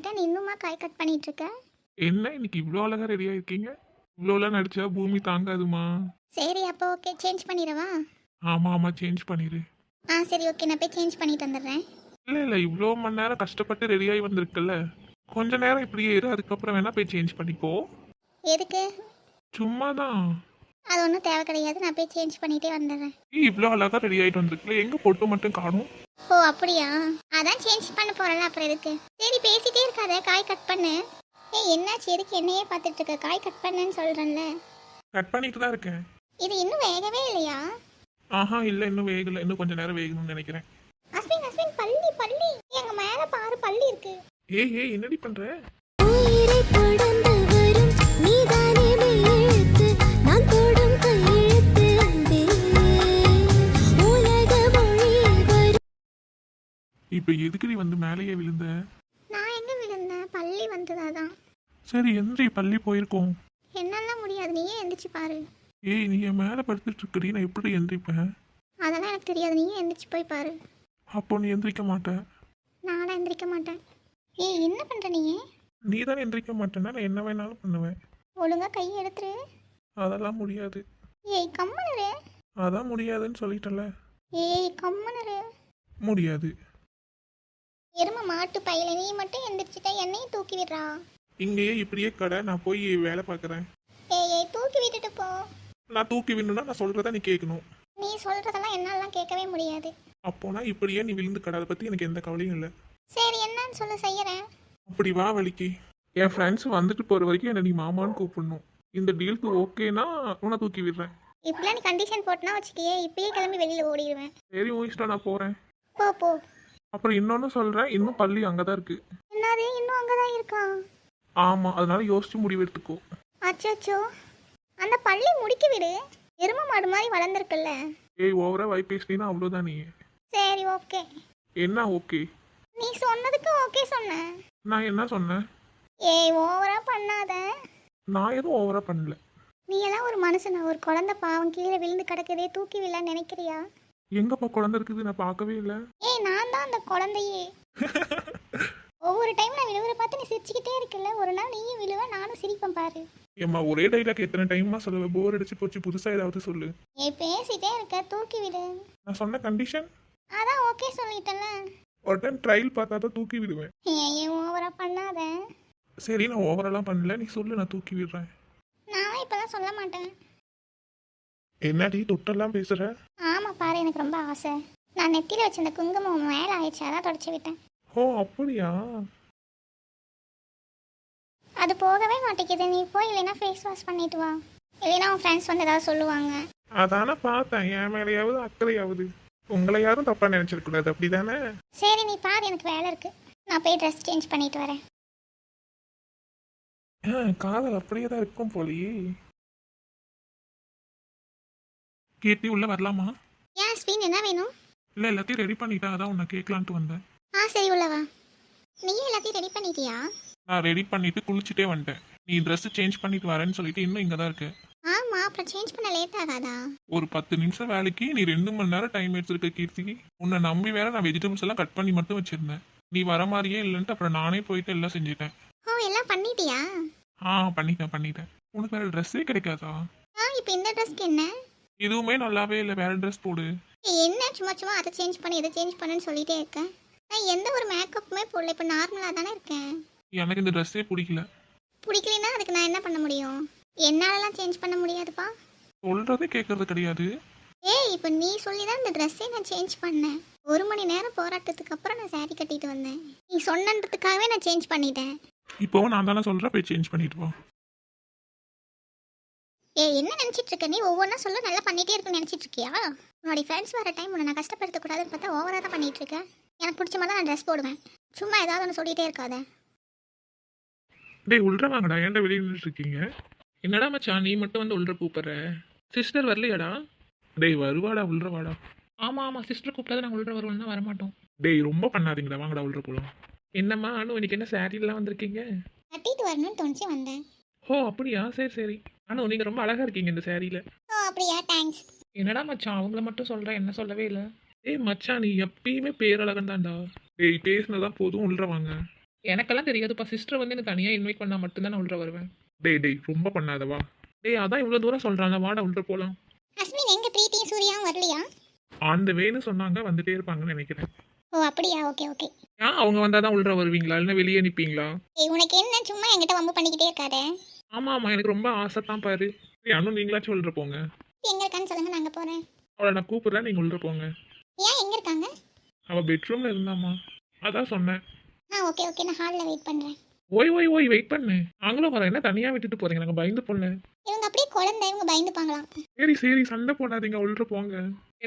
வந்துட்டேன். இன்னுமா காய் கட் பண்ணிட்டு இருக்க என்ன இன்னைக்கு இவ்வளோ அழகா ரெடியாக இருக்கீங்க இவ்வளோலாம் நடிச்சா பூமி தாங்காதுமா? சரி அப்போ ஓகே சேஞ்ச் பண்ணிடவா? ஆமாம் ஆமாம் சேஞ்ச் பண்ணிடு ஆ சரி ஓகே நான் போய் சேஞ்ச் பண்ணிட்டு வந்துடுறேன். இல்லை இல்லை இவ்வளோ மணி நேரம் கஷ்டப்பட்டு ரெடியாகி வந்திருக்குல்ல. கொஞ்ச நேரம் இப்படியே இரு அதுக்கப்புறம் வேணா போய் சேஞ்ச் பண்ணிக்கோ. எதுக்கு? சும்மா தான் அது ஒன்றும் தேவை கிடையாது. நான் போய் சேஞ்ச் பண்ணிட்டே வந்துடுறேன். இவ்வளோ அழகா ரெடி ஆகிட்டு வந்திருக்குல்ல எங்கே பொட்டு மட்டும் காணும்? ஓ அப்படியா? அதான் சேஞ்ச் பண்ண போறல அப்புறம் எதுக்கு? சரி பேசிட்டே இருக்காத. காய் கட் பண்ணு. ஏய் என்னாச்சு? எதுக்கு என்னையே பார்த்துட்டு இருக்க? காய் கட் பண்ணுன்னு சொல்றேன்ல. கட் பண்ணிட்டு தான் இருக்கேன். இது இன்னும் வேகவே இல்லையா? ஆஹா இல்லை இன்னும் வேகலை. இன்னும் கொஞ்ச நேரம் வேகணும்னு நினைக்கிறேன். அஸ்வின் அஸ்வின் பள்ளி பள்ளி எங்க மேல பாரு பள்ளி இருக்கு. ஏய் ஏய் என்னடி பண்ற? உயிரை வரும் நீதானே இப்போ எதுக்கு நீ வந்து மேலேயே விழுந்த? நான் எங்க விழுந்தேன் பள்ளி வந்ததாதான் சரி எந்திரி பள்ளி போயிருக்கோம். என்னால முடியாது? நீயே எந்திரிச்சு பாரு. ஏய் நீ என் மேலே படுத்துட்டு இருக்கடி நான் எப்படி எந்திரிப்பேன்? அதெல்லாம் எனக்கு தெரியாது. நீயே எந்திரிச்சு போய் பாரு. அப்போ நீ எந்திரிக்க மாட்ட. நானும் எந்திரிக்க மாட்டேன். ஏய் என்ன பண்ற நீ? நீ தானே எந்திரிக்க மாட்டேன்னா நான் என்ன வேணாலும் பண்ணுவேன். ஒழுங்கா கையை எடுத்துரு. அதெல்லாம் முடியாது. ஏய் கம்மனரு அதான் முடியாதுன்னு சொல்லிட்டல ஏய் கம்மனரு முடியாது. எரும மாட்டு பையில நீ மட்டும் எந்திரிச்சிட்டா என்னையும் தூக்கி விடுறா? இங்கேயே இப்படியே கடை நான் போய் வேலை பார்க்குறேன். ஏய் ஏய் தூக்கி விட்டுட்டு போ. நான் தூக்கி விடணும்னா நான் சொல்கிறத நீ கேட்கணும். நீ சொல்றதெல்லாம் என்னாலாம் கேட்கவே முடியாது. அப்போனா இப்படியே நீ விழுந்து கடை அதை பற்றி எனக்கு எந்த கவலையும் இல்லை. சரி என்னன்னு சொல்லு செய்யறேன். அப்படி வா வலிக்கு என் ஃப்ரெண்ட்ஸ் வந்துட்டு போகிற வரைக்கும் என்னை நீ மாமான்னு கூப்பிடணும். இந்த டீலுக்கு ஓகேனா உன்னை தூக்கி விடுறேன். இப்படிலாம் நீ கண்டிஷன் போட்டுனா வச்சுக்கியே இப்பயே கிளம்பி வெளியில ஓடிடுவேன். சரி உன் இஷ்டம் நான் போகிறேன் போ போ. அப்புறம் இன்னொன்று சொல்கிறேன் இன்னும் பள்ளி அங்கே தான் இருக்குது என்னது? இன்னும் அங்கதான் இருக்கான் ஆமாம் அதனால யோசிச்சு முடிவு எடுத்துக்கோ அச்சோ அந்த பள்ளி முடிக்க விடு. எரும மாடு மாதிரி வளர்ந்துருக்குல்ல. ஏய் ஓவரா வாய் பேசினா அவ்வளோதான் நீ. சரி ஓகே. என்ன ஓகே? நீ சொன்னதுக்கு ஓகே சொன்னேன் நான் என்ன சொன்னேன் ஏய் ஓவரா பண்ணாத. நான் எதுவும் ஓவரா பண்ணல. நீ எல்லாம் ஒரு மனுஷனா? ஒரு குழந்தை பாவம் கீழே விழுந்து கிடக்குதே தூக்கி விடலான்னு நினைக்கிறியா? எங்கப்பா குழந்தை இருக்குது? நான் பார்க்கவே இல்லை. ஏய் நான் தான் அந்த குழந்தையே. ஒவ்வொரு டைம் நான் விழுவுற பார்த்து நீ சிரிச்சுக்கிட்டே இருக்கல ஒரு நாள் நீயும் விழுவ நானும் சிரிப்பேன் பாரு. ஏம்மா ஒரே டைலாக் எத்தனை டைமா சொல்லுவேன் போர் அடிச்சு போச்சு புதுசாக ஏதாவது சொல்லு. ஏய் பேசிட்டே இருக்க தூக்கி விடு. நான் சொன்ன கண்டிஷன் அதான் ஓகே சொல்லிட்டேன்ல. ஒரு டைம் ட்ரையல் பார்த்தா தான் தூக்கி விடுவேன். ஏய் ஏன் ஓவரா பண்ணாத? சரி நான் ஓவரெல்லாம் பண்ணல. நீ சொல்லு நான் தூக்கி விடுறேன். நான் இப்பதான் சொல்ல மாட்டேன். என்னடி தொட்டெல்லாம் பேசுற? பாரு எனக்கு ரொம்ப ஆசை. நான் நெத்தியில வச்சிருந்த குங்குமம் மேல ஆயிடுச்சு அதான் தொடச்சி விட்டேன். ஓ அப்படியா? அது போகவே மாட்டேங்குது. நீ போய் இல்லைன்னா ஃபேஸ் வாஷ் பண்ணிட்டு வா. இல்லைன்னா உன் ஃப்ரெண்ட்ஸ் வந்து ஏதாவது சொல்லுவாங்க. அதானே பார்த்தேன். என் மேலேயாவது அக்கறையாவது. உங்களை யாரும் தப்பா நினைச்சிடக்கூடாது அப்படிதானே? சரி நீ பாரு எனக்கு வேலை இருக்கு. நான் போய் ட்ரெஸ் சேஞ்ச் பண்ணிட்டு வரேன். காதல் அப்படியே தான் இருக்கும் போலயே. கீர்த்தி உள்ள வரலாமா? ஸ்பீன் என்ன வேணும்? இல்லை எல்லாத்தையும் ரெடி பண்ணிட்டா அதான் உன்னை கேட்கலான்ட்டு வந்தேன். ஆ சரி உள்ள வா. நீ எல்லாத்தையும் ரெடி பண்ணிட்டியா? நான் ரெடி பண்ணிட்டு குளிச்சுட்டே வந்துட்டேன். நீ Dress சேஞ்ச் பண்ணிட்டு வரேன்னு சொல்லிட்டு இன்னும் இங்கே தான் இருக்க. ஆமா அப்புறம் சேஞ்ச் பண்ண லேட் ஆகாதா? ஒரு பத்து நிமிஷம் வேலைக்கு நீ ரெண்டு மணி நேரம் டைம் எடுத்திருக்க கீர்த்தி. உன்னை நம்பி வேற நான் வெஜிடபிள்ஸ் எல்லாம் கட் பண்ணி மட்டும் வச்சிருந்தேன். நீ வர மாதிரியே இல்லைன்ட்டு அப்புறம் நானே போயிட்டு எல்லாம் செஞ்சுட்டேன். ஓ எல்லாம் பண்ணிட்டியா? ஆ பண்ணிட்டேன் பண்ணிட்டேன். உனக்கு வேற ட்ரெஸ்ஸே கிடைக்காதா? ஆ இப்போ இந்த ட்ரெஸ்க்கு என்ன? இதுவுமே நல்லாவே இல்லை வேற ட்ரெஸ் போடு. என்ன சும்மா சும்மா அதை சேஞ்ச் பண்ணி இதை சேஞ்ச் பண்ணுன்னு சொல்லிட்டே இருக்கேன் நான் எந்த ஒரு மேக்கப்புமே போடல இப்போ நார்மலாக தானே இருக்கேன். எனக்கு இந்த ட்ரெஸ்ஸே பிடிக்கல. பிடிக்கலனா அதுக்கு நான் என்ன பண்ண முடியும்? என்னாலலாம் சேஞ்ச் பண்ண முடியாதுப்பா. சொல்றதே கேட்கறது கிடையாது. ஏய் இப்போ நீ சொல்லி தான் இந்த ட்ரெஸ்ஸே நான் சேஞ்ச் பண்ணேன். ஒரு மணி நேரம் போராட்டத்துக்கு அப்புறம் நான் saree கட்டிட்டு வந்தேன். நீ சொன்னன்றதுக்காகவே நான் சேஞ்ச் பண்ணிட்டேன். இப்போவும் நான் தானே சொல்கிறேன் போய் சேஞ்ச் பண்ணிட்டு வா. ஏய் என்ன நினச்சிட்டு இருக்க நீ ஒவ்வொன்றா சொல்ல நல்லா பண்ணிட்டே இருக்குன்னு நினச்சிட்டு இருக்கியா உன்னோட ஃப்ரெண்ட்ஸ் வர டைம் உன்னை நான் கஷ்டப்படுத்தக்கூடாதுன்னு பார்த்தா ஓவராக தான் பண்ணிட்டு இருக்கேன் எனக்கு பிடிச்ச மாதிரி தான் நான் ட்ரெஸ் போடுவேன். சும்மா ஏதாவது ஒன்று சொல்லிட்டே இருக்காத. டேய் உள்ள வாங்கடா. ஏன்டா வெளியே நின்றுட்டு இருக்கீங்க என்னடா மச்சான் நீ மட்டும் வந்து உள்ள கூப்பிடுற? சிஸ்டர் வரலையாடா? டேய் வருவாடா உள்ள வாடா. ஆமா ஆமா. சிஸ்டர் கூப்பிட்டா நாங்கள் உள்ள வருவோம்னா வரமாட்டோம். டேய் ரொம்ப பண்ணாதீங்கடா. வாங்கடா உள்ள போலாம். என்னம்மா அனு இன்னைக்கு என்ன சாரீலாம் வந்திருக்கீங்க? கட்டிட்டு வரணும்னு தோணுச்சு வந்தேன். ஓ அப்படியா? சரி சரி. அனு நீங்க ரொம்ப அழகா இருக்கீங்க இந்த சாரியில ஓ அப்படியா? தேங்க்ஸ் என்னடா மச்சான்? அவங்கள மட்டும் சொல்ற என்ன சொல்லவே இல்லை. ஏய் மச்சான் நீ எப்பயுமே பேரழகன் தான்டா டேய் பேசினதான் போதும் உள்ள வாங்க. எனக்கெல்லாம் தெரியாதுப்பா சிஸ்டர் வந்து எனக்கு தனியாக இன்வைட் பண்ணால் மட்டும்தான் நான் உள்ள வருவேன். டேய் டேய் ரொம்ப பண்ணாதவா டேய் அதான் இவ்வளோ தூரம் சொல்கிறாங்க வாடா உள்ள போகலாம் அஸ்வின் எங்க பிரீத்தியும் சூர்யாவும் வரலையா? அந்த வேன்னு சொன்னாங்க வந்துட்டே இருப்பாங்கன்னு நினைக்கிறேன். ஓ அப்படியா? ஓகே ஓகே ஏன்? அவங்க வந்தால் தான் உள்ள வருவீங்களா? இல்லைன்னா வெளியே நிற்பீங்களா ஏய் உனக்கு என்ன? சும்மா என்கிட்ட வம்பு பண்ணிக்கிட்டே இருக்காத. ஆமாம் ஆமாம் எனக்கு ரொம்ப ஆசை தான் பாரு. ஏய் அண்ணன் நீங்களாச்சும் உள்ள போங்க. எங்க இருக்கான்னு சொல்லுங்க நாங்க போறேன். அவளை நான் கூப்பிட்றேன் நீங்கள் உள்ள போங்க. ஏன் எங்க இருக்காங்க? அவள் பெட்ரூமில் இருந்தாம்மா. அதான் சொன்னேன். ஆ ஓகே ஓகே நான் ஹாலில் வெயிட் பண்றேன். ஓய் ஓய் ஓய் வெயிட் பண்ணு. நாங்களும் வரேன் என்ன தனியாக விட்டுட்டு போறீங்க? நாங்கள் பயந்து பொண்ணு இவங்க அப்படியே குழந்தை இவங்க பயந்துப்பாங்களாம் சரி சரி சண்டை போடாதீங்க உள்ள போங்க.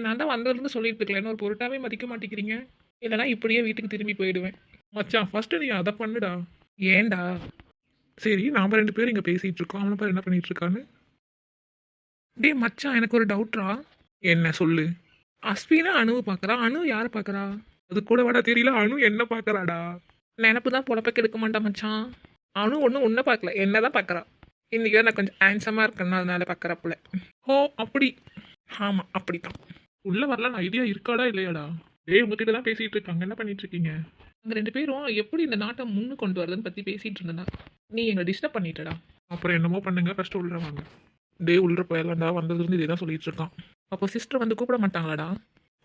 நான் தான் வந்ததுலேருந்து சொல்லிட்டு இருக்கல. ஒரு பொருட்டாவே மதிக்க மாட்டேங்கிறீங்க? இல்லைனா இப்படியே வீட்டுக்கு திரும்பி போயிடுவேன். மச்சான் ஃபர்ஸ்ட் நீ அதை பண்ணுடா. ஏன்டா? சரி நாம் ரெண்டு பேரும் இங்கே பேசிகிட்டு இருக்கோம். அவனை பாரு என்ன பண்ணிகிட்ருக்கான்னு டேய் மச்சான் எனக்கு ஒரு டவுட்ரா என்ன சொல்லு? அஸ்வினா அணுவை பார்க்குறா? அணு யாரை பார்க்கறா? அது கூட வாடா தெரியல. அணு என்ன பார்க்குறாடா? நினப்பு தான் பொழப்பக்கு எடுக்க மாட்டா மச்சான். அணு ஒன்றும் ஒன்றை பார்க்கல என்ன தான் பார்க்குறா இன்றைக்கி நான் கொஞ்சம் ஹேண்ட்ஸமாக இருக்கேன்னா அதனால பார்க்குறப்புல ஓ அப்படி. ஆமாம் அப்படித்தான். உள்ளே வரலான்னு ஐடியா இருக்காடா இல்லையாடா? டேய் உங்ககிட்ட தான் பேசிட்டு இருக்காங்க. என்ன பண்ணிட்டு இருக்கீங்க அங்கே ரெண்டு பேரும் எப்படி இந்த நாட்டை முன்னு கொண்டு வரதுன்னு பற்றி பேசிட்டு இருந்தேன்னா நீ எங்களை டிஸ்டர்ப் பண்ணிட்டடா. அப்புறம் என்னமோ பண்ணுங்க ஃபர்ஸ்ட் உள்ள வாங்க. டே உள்ள போயிடலாம்டா வந்ததுலேருந்து இதே தான் சொல்லிட்டு இருக்கான். அப்போ சிஸ்டர் வந்து கூப்பிட மாட்டாங்களாடா?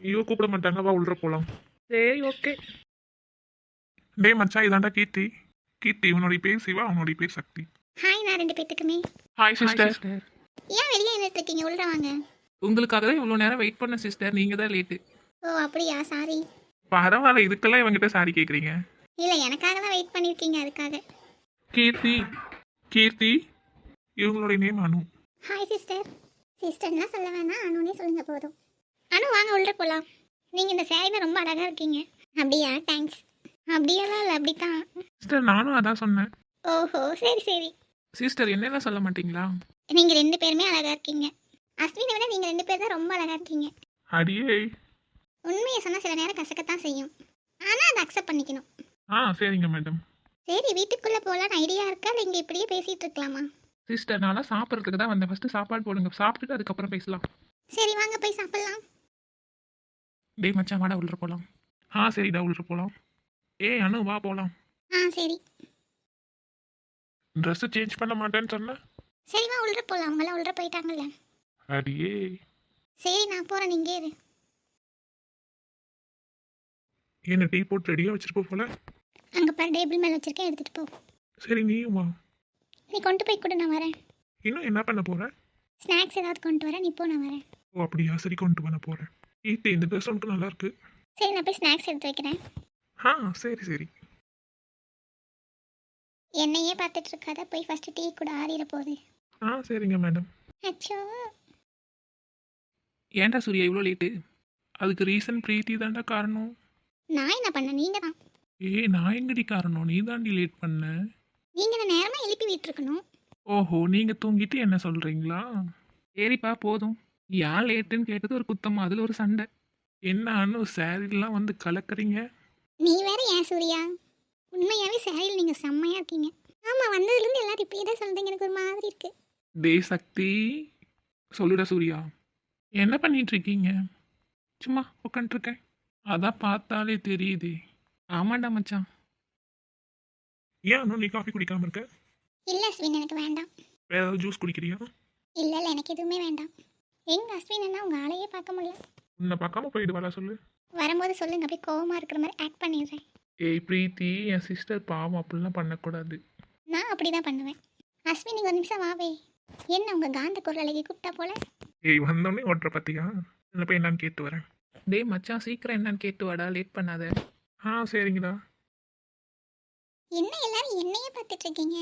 ஐயோ கூப்பிட மாட்டாங்க வா உள்ள போகலாம் சரி ஓகே டே மச்சான் இதாண்டா கீர்த்தி. கீர்த்தி உன்னுடைய பேர் சிவா அவனுடைய பேர் சக்தி. ஹாய் நான் ரெண்டு பேத்துக்குமே. ஹாய் சிஸ்டர் ஏன் வெளியே நின்றுட்டு இருக்கீங்க? உள்ள வாங்க. உங்களுக்காக தான் இவ்வளோ நேரம் வெயிட் பண்ண சிஸ்டர் நீங்கள் தான் லேட்டு ஓ அப்படியா? சாரி பரவாயில்ல இதுக்கெல்லாம் இவங்கிட்ட சாரி கேட்குறீங்க இல்லை எனக்காக தான் வெயிட் பண்ணியிருக்கீங்க அதுக்காக. கீர்த்தி கீர்த்தி இவங்களுடைய நேம் அனு. ஹாய் சிஸ்டர் சிஸ்டர்லாம் சொல்ல வேணாம் அனுனே சொல்லுங்க போதும். அனு வாங்க உள்ள போகலாம் நீங்கள் இந்த சேரீல ரொம்ப அழகாக இருக்கீங்க. அப்படியா? தேங்க்ஸ் அப்படியெல்லாம் இல்லை அப்படித்தான். சிஸ்டர் நானும் அதான் சொன்னேன். ஓஹோ சரி சரி. சிஸ்டர் என்னெல்லாம் சொல்ல மாட்டீங்களா? நீங்கள் ரெண்டு பேருமே அழகாக இருக்கீங்க. அஸ்வினை விட நீங்கள் ரெண்டு பேர் தான் ரொம்ப அழகாக இருக்கீங்க. அடியே. உண்மையை சொன்னால் சில நேரம் கசக்கத்தான் செய்யும். ஆனால் அதை அக்செப்ட் பண்ணிக்கணும். ஆ சரிங்க மேடம் சரி வீட்டுக்குள்ளே போகலான்னு ஐடியா இருக்கா? இல்லை இங்கே இப்படியே பேசிகிட்டு இருக்கலாமா? சிஸ்டர் நான்லாம் சாப்பிட்றதுக்கு தான் வந்தேன். ஃபஸ்ட்டு சாப்பாடு போடுங்க. சாப்பிட்டுட்டு அதுக்கப்புறம் பேசலாம். சரி வாங்க போய் சாப்பிட்லாம். டேய் மச்சான் வாடா உள்ள போகலாம் ஆ சரிடா உள்ள போகலாம் ஏய் அனு வா போகலாம் ஆ சரி. ட்ரெஸ்ஸு சேஞ்ச் பண்ண மாட்டேன்னு சொன்னேன் சரி வா உள்ள போகலாம் அவங்களாம் உள்ள போயிட்டாங்கல்ல. அடியே. சரி நான் போகிறேன் நீங்கள் இரு. என்ன டீ போட்டு ரெடியாக வச்சிருப்ப போல? அங்கே பாரு டேபிள் மேலே வச்சிருக்கேன் எடுத்துகிட்டு போ. சரி நீயும் வா நீ கொண்டு போய் கொடு நான் வரேன். இன்னும் என்ன பண்ண போற? ஸ்நாக்ஸ் ஏதாவது கொண்டு வரேன் நீ போ நான் வரேன். ஓ அப்படியா? சரி கொண்டு பண்ண போகிறேன் கீர்த்தி இந்த ட்ரெஸ் மட்டும் நல்லா இருக்கு. சரி நான் போய் ஸ்நாக்ஸ் எடுத்து வைக்கிறேன். ஆ சரி சரி. என்னையே பார்த்துட்டு இருக்காத போய் ஃபஸ்ட்டு டீ கூட ஆறிட போகுது. ஆ சரிங்க மேடம் அச்சோ. ஏன்டா சூர்யா இவ்வளோ லேட்டு அதுக்கு ரீசன் பிரீத்தி தான்டா காரணம். நான் என்ன பண்ணேன் நீங்கள் தான். ஏய் நான் எங்கடி காரணம்? நீ தாண்டி லேட் பண்ண. நீங்கள் என்ன நேரமாக எழுப்பி விட்டுருக்கணும்? ஓஹோ நீங்கள் தூங்கிட்டு என்ன சொல்கிறீங்களா சரிப்பா போதும். ஏன் லேட்டுன்னு கேட்டது ஒரு குத்தமா? அதில் ஒரு சண்டை. என்ன அனு சாரிலாம் வந்து கலக்குறீங்க? நீ வேற ஏன் சூர்யா? உண்மையாகவே சேரீல் நீங்கள் செம்மையாக இருக்கீங்க. ஆமாம் வந்ததுலேருந்து எல்லாரும் இப்படியே தான் சொல்கிறீங்க எனக்கு ஒரு மாதிரி இருக்குது டே சக்தி. சொல்லுடா சூர்யா. என்ன பண்ணிட்டு இருக்கீங்க? சும்மா உட்காந்துருக்கேன் அதான் பார்த்தாலே தெரியுது. ஆமாண்டா மச்சான். ஏன் அனு நீ காஃபி குடிக்காம இருக்க? இல்லை அஸ்வின் எனக்கு வேண்டாம். வேற ஏதாவது ஜூஸ் குடிக்கிறியா? இல்லை இல்லை எனக்கு எதுவுமே வேண்டாம். எங்க அஸ்வின் என்ன உங்கள் ஆளையே பார்க்க முடியல. உன்னை பார்க்காம போயிடுவாளா சொல்லு. வரும்போது சொல்லுங்க அப்படியே கோவமாக இருக்கிற மாதிரி ஆக்ட் பண்ணிடுறேன். ஏய் பிரீத்தி என் சிஸ்டர் பாவம் அப்படிலாம் பண்ணக்கூடாது. நான் அப்படி தான் பண்ணுவேன். அஸ்வின் நீங்கள் ஒரு நிமிஷம் வாவே என்ன உங்கள் காந்த குரல் அழகி கூப்பிட்டா போல? ஏய் வந்தோடனே ஓட்டுற பார்த்தியா இல்லை போய் என்னன்னு கேட்டு வரேன். டேய் மச்சான் சீக்கிரம் என்னன்னு கேட்டு வாடா லேட் பண்ணாத. ஆ சரிங்கடா. என்ன எல்லாரும் என்னையே பார்த்துட்டு இருக்கீங்க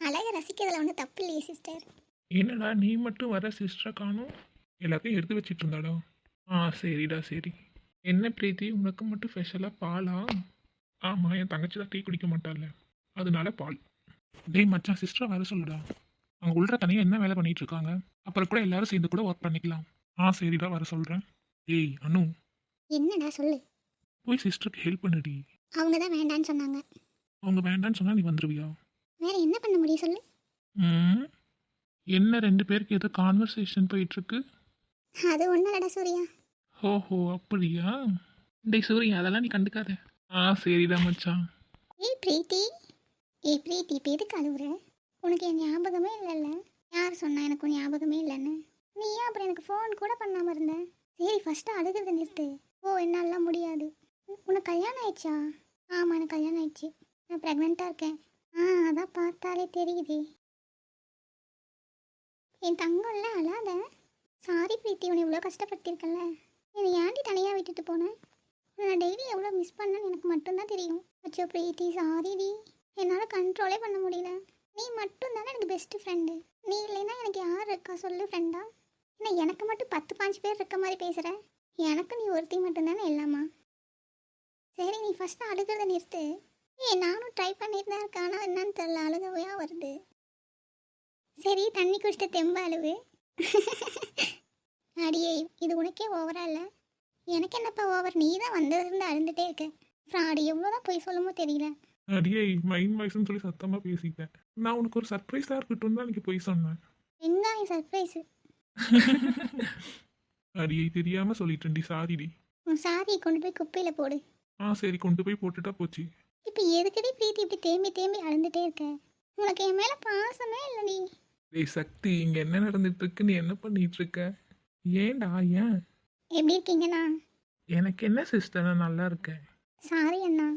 அழகை ரசிக்கிறதுல ஒன்றும் தப்பு இல்லையே சிஸ்டர் என்னடா நீ மட்டும் வர சிஸ்டரை காணும்? எல்லாத்தையும் எடுத்து வச்சிட்டு இருந்தாடா ஆ சரிடா சரி. என்ன பிரீத்தி உனக்கு மட்டும் ஸ்பெஷலாக பாலா? ஆமாம் என் தங்கச்சி தான் டீ குடிக்க மாட்டாள்ல. அதனால பால். டேய் மச்சான் சிஸ்டரை வர சொல்லுடா. அவங்க உள்ள தனியாக என்ன வேலை பண்ணிட்டு இருக்காங்க அப்புறம் கூட எல்லாரும் சேர்ந்து கூட ஒர்க் பண்ணிக்கலாம். ஆ சரிடா வர சொல்கிறேன் ஏய் அனு என்னடா சொல்லு? போய் சிஸ்டருக்கு ஹெல்ப் பண்ணுடி. அவங்க தான் வேண்டான்னு சொன்னாங்க. அவங்க வேண்டான்னு சொன்னால் நீ வந்துருவியா? வேற என்ன பண்ண முடியும் சொல்லு? ம். என்ன ரெண்டு பேருக்கு ஏதோ கான்வர்சேஷன் போயிட்டுருக்கு? அது ஒன்றும் இல்லடா சூர்யா. ஓஹோ அப்படியா? டேய் சூரிய அதெல்லாம் நீ கண்டுக்காத. ஆ சரிடா மச்சான். ஏய் பிரீத்தி. ஏய் பிரீத்தி இப்போ எதுக்கு உனக்கு என் ஞாபகமே இல்லைல்ல. யார் சொன்னா எனக்கு உன் ஞாபகமே இல்லைன்னு? நீ ஏன் அப்புறம் எனக்கு ஃபோன் கூட பண்ணாமல் இருந்த? சரி ஃபஸ்ட்டு அழுகிறத நிறுத்து. ஓ என்னாலாம் முடியாது. உனக்கு கல்யாணம் ஆயிடுச்சா? ஆமாம் எனக்கு கல்யாணம் ஆயிடுச்சு. நான் ப்ரெக்னெண்ட்டாக இருக்கேன். ஆ அதான் பார்த்தாலே தெரியுது. என் தங்கம்ல அழாத. சாரி பிரீத்தி உன்னை இவ்வளோ கஷ்டப்படுத்தியிருக்கல என்னை ஏன்டி தனியாக விட்டுட்டு போனேன் நான் டெய்லி எவ்வளோ மிஸ் பண்ணேன்னு எனக்கு மட்டும்தான் தெரியும். அச்சோ பிரீத்தி சாரிடி என்னால் கண்ட்ரோலே பண்ண முடியல. நீ மட்டும் தானே எனக்கு பெஸ்ட்டு ஃப்ரெண்டு நீ இல்லைன்னா எனக்கு யார் இருக்கா? சொல்லு ஃப்ரெண்டா என்ன எனக்கு மட்டும் பத்து பாஞ்சு பேர் இருக்க மாதிரி பேசுகிறேன் எனக்கு நீ ஒருத்தி மட்டும்தானே எல்லாமா சரி நீ ஃபஸ்ட்டு அழுகிறத நிறுத்து. ஏய் நானும் ட்ரை பண்ணிட்டு தான் இருக்கேன். ஆனால் என்னன்னு தெரில அழுகவையா வருது. சரி தண்ணி குடிச்சிட்ட தெம்ப அழுவு அடியே இது உனக்கே ஓவரா இல்லை? எனக்கு என்னப்பா ஓவர் நீ தான் வந்ததுலேருந்து அழுந்துட்டே இருக்க. ஃப்ராடி எவ்வளோதான் போய் சொல்லுமோ தெரியல. அடியே மைண்ட் வாய்ஸ்னு சொல்லி சத்தமாக பேசிட்டேன். நான் உனக்கு ஒரு சர்ப்ரைஸாக இருக்கட்டும் தான் எனக்கு போய் சொன்னேன். வெங்காயம் சர்ப்ரைஸு அடியே தெரியாமல் சொல்லிட்டேன்டி சாரிடி உன் சாரியை கொண்டு போய் குப்பையில் போடு. ஆ சரி கொண்டு போய் போட்டுட்டா போச்சு. இப்போ எதுக்கடி பிரீத்தி இப்படி தேம்பி தேம்பி அழுந்துட்டே இருக்க? உனக்கு என் மேலே பாசமே இல்லடி. டேய் சக்தி இங்கே என்ன நடந்துட்டு இருக்கு நீ என்ன பண்ணிட்டு இருக்க ஏன்டா ஏன்? எப்படி இருக்கீங்கண்ணா? எனக்கு என்ன சிஸ்டர் நான் நல்லா இருக்கேன். சாரி அண்ணா.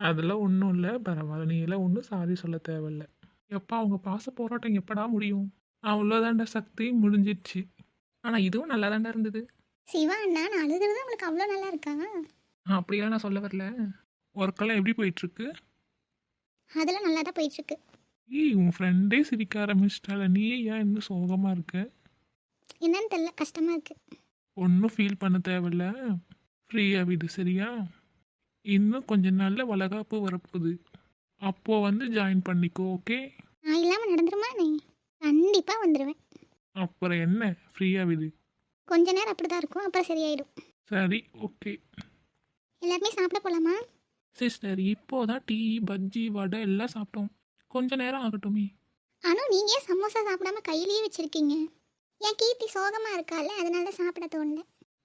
அதெல்லாம் ஒன்றும் இல்லை பரவாயில்ல. நீ எல்லாம் ஒன்றும் சாரி சொல்ல தேவையில்ல. எப்பா அவங்க பாச போராட்டம் எப்படா முடியும்? அவ்வளோதான்டா சக்தி முடிஞ்சிடுச்சு. ஆனால் இதுவும் நல்லா தாண்டா இருந்தது. சிவா அண்ணா நான் அழுகிறது உங்களுக்கு அவ்வளோ நல்லா இருக்கா? அப்படிலாம் நான் சொல்ல வரல. ஒர்க்கெல்லாம் எப்படி போயிட்டுருக்கு? அதெல்லாம் நல்லா தான் போயிட்டுருக்கு. ஏய் உன் ஃப்ரெண்டே சிரிக்க ஆரம்பிச்சிட்டால நீ ஏன் இன்னும் சோகமாக இருக்க? என்னன்னு தெரியல கஷ்டமாக இருக்குது ஒன்றும் ஃபீல் பண்ண தேவையில்ல. ஃப்ரீயாக விடு சரியா? இன்னும் கொஞ்ச நாளில் வளகாப்பு வரப்போகுது. அப்போது வந்து ஜாயின் பண்ணிக்கோ ஓகே நான் இல்லாமல் நடந்துருமா நீ? கண்டிப்பாக வந்துடுவேன் அப்புறம் என்ன? ஃப்ரீயாக விடு. கொஞ்ச நேரம் அப்படி தான் இருக்கும். அப்புறம் சரியாயிடும். சரி ஓகே எல்லாருமே சாப்பிட போகலாமா சிஸ்டர் இப்போதான் டீ பஜ்ஜி வடை எல்லாம் சாப்பிட்டோம். கொஞ்ச நேரம் ஆகட்டுமே. ஆனால் நீங்கள் ஏன் சமோசா சாப்பிடாம கையிலேயே வச்சுருக்கீங்க? என் கீர்த்தி சோகமாக இருக்கால அதனால தான் சாப்பிட தோணல.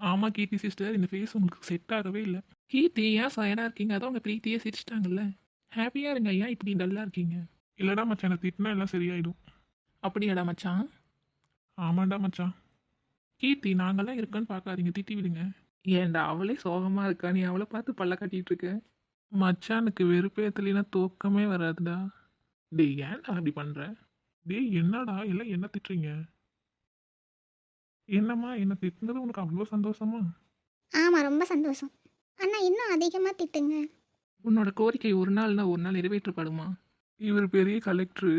ஆமாம் கீர்த்தி சிஸ்டர் இந்த ஃபேஸ் உங்களுக்கு செட் ஆகவே இல்லை. கீர்த்தி ஏன் சயடாக இருக்கீங்க? அதான் உங்கள் பிரீத்தியே சிரிச்சிட்டாங்கல்ல. ஹாப்பியாக இருங்க ஏன் இப்படி டல்லாக இருக்கீங்க. இல்லைடா மச்சான் திட்டினா எல்லாம் சரியாயிடும். அப்படியாடா மச்சான்? ஆமாண்டா மச்சான். கீர்த்தி நாங்கெல்லாம் இருக்கோன்னு பார்க்காதீங்க. திட்டி விடுங்க. ஏன்டா அவளே சோகமாக இருக்கா? நீ அவளை பார்த்து பல்ல கட்டிட்டு இருக்க. மச்சானுக்கு வெறுப்பேத்தலினா தூக்கமே வராதுடா. டேய் ஏன்டா அப்படி பண்ணுற டேய் என்னடா? எல்லாம் என்ன திட்டுறீங்க? என்னம்மா என்ன திட்டுனது உனக்கு அவ்வளோ சந்தோஷமா? ஆமாம் ரொம்ப சந்தோஷம். அண்ணா இன்னும் அதிகமாக திட்டுங்க. உன்னோட கோரிக்கை ஒரு நாள்னா ஒரு நாள் நிறைவேற்றப்படுமா? இவர் பெரிய கலெக்டரு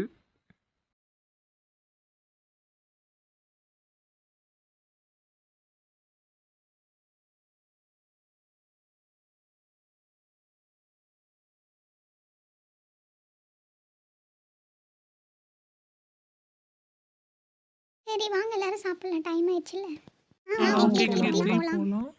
சரி வாங்க எல்லாரும் சாப்பிடலாம். டைம் ஆயிடுச்சுல்ல. ஆ ஓகே போலாம்.